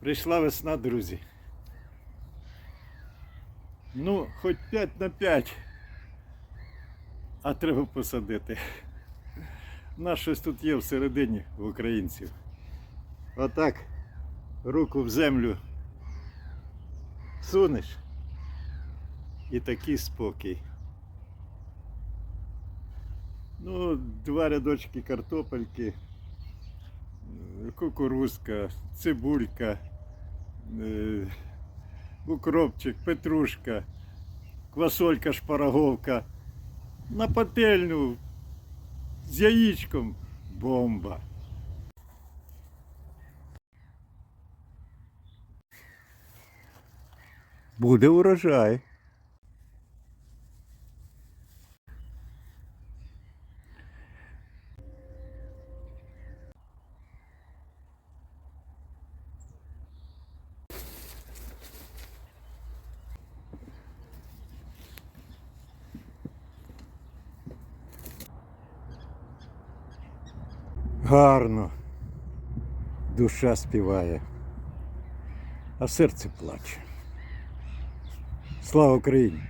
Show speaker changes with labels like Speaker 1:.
Speaker 1: Прийшла весна, друзі. Ну, хоч 5 на 5. А треба посадити. У нас щось тут є всередині в українців. Отак руку в землю сунеш і такий спокій. Ну, два рядочки картопельки, кукурузка, цибулька, укропчик, петрушка, квасолька, шпараговка. На пательню з яєчком бомба. Буде урожай. Гарно. Душа співає, а серце плаче. Слава Україні!